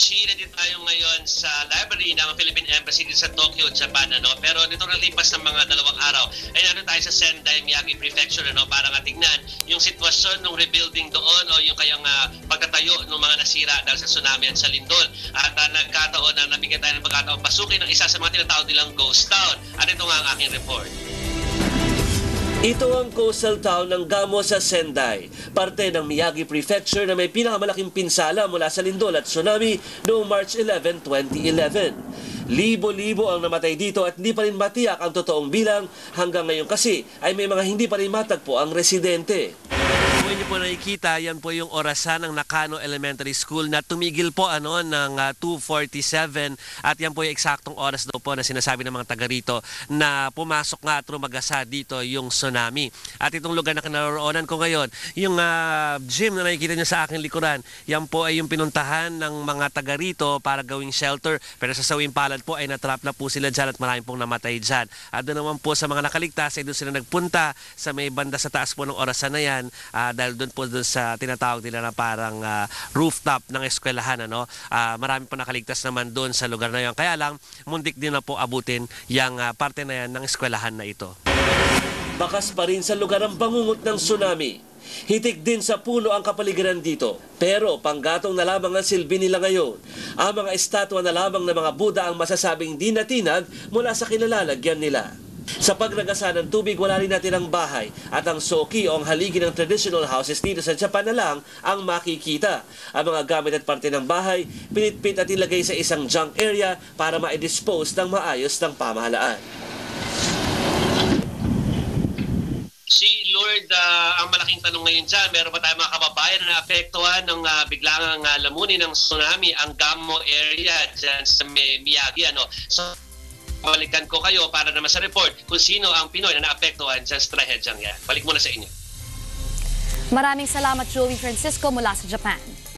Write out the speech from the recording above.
Chi, nandito tayo ngayon sa library ng Philippine Embassy dito sa Tokyo, Japan. Ano? Pero nito nalipas ng mga dalawang araw, ay nandito tayo sa Sendai, Miyagi Prefecture ano? para nga tignan yung sitwasyon ng rebuilding doon o yung kayang ah, pagtatayo ng mga nasira dahil sa tsunami at sa lindol. At ah, nagkataon na nabigyan tayo ng pagkataon pasukin ng isa sa mga tinatawag nilang ghost town. At ito nga ang aking report. Ito ang coastal town ng Gamo sa Sendai, parte ng Miyagi Prefecture na may pinakamalaking pinsala mula sa lindol at tsunami noong March 11, 2011. Libo-libo ang namatay dito at hindi pa rin matiyak ang totoong bilang hanggang ngayon kasi ay may mga hindi pa rin matagpo ang residente. Kung inyo po nakikita, yan po yung orasan ng Nakano Elementary School na tumigil po ano ng ah, 2.47 at yan po yung eksaktong oras daw po na sinasabi ng mga taga rito na pumasok nga at rumagasa dito yung tsunami. At itong lugar na kinaroroonan ko ngayon, yung ah, gym na nakikita nyo sa aking likuran, yan po ay yung pinuntahan ng mga taga rito para gawing shelter pero sa sawing palad po ay natrap na po sila dyan at maraming pong namatay dyan. At doon naman po sa mga nakaligtas ay doon sila nagpunta sa may banda sa taas po ng orasan na yan ah, dahil doon po doon sa tinatawag nila na parang ah, rooftop ng eskwelahan ano Ah, marami po nakaligtas naman doon sa lugar na yan kaya lang mundik din na po abutin yung ah, parte na yan ng eskwelahan na ito Bakas pa rin sa lugar ang bangungot ng tsunami. Hitik din sa puno ang kapaligiran dito. Pero panggatong na lamang ang silbi nila ngayon. Ang mga estatwa na lamang ng mga Buddha ang masasabing di natinag mula sa kinalalagyan nila. Sa pagragasa ng tubig, wala rin natin ang bahay at ang soki o ang haligi ng traditional houses dito sa Japan na lang ang makikita. Ang mga gamit at parte ng bahay, pinitpit at ilagay sa isang junk area para ma-dispose ng maayos ng pamahalaan. Si Lord, ah, ang malaking tanong ngayon dyan, meron ba tayong mga kababayan na naapektuhan ng uh, biglang uh, lamunin ng tsunami ang Gamo area dyan sa Mi- Miyagi. Ano? So, balikan ko kayo para naman sa report kung sino ang Pinoy na naapektuhan sa trahedyang yan. Balik muna sa inyo. Maraming salamat Joey Francisco mula sa Japan.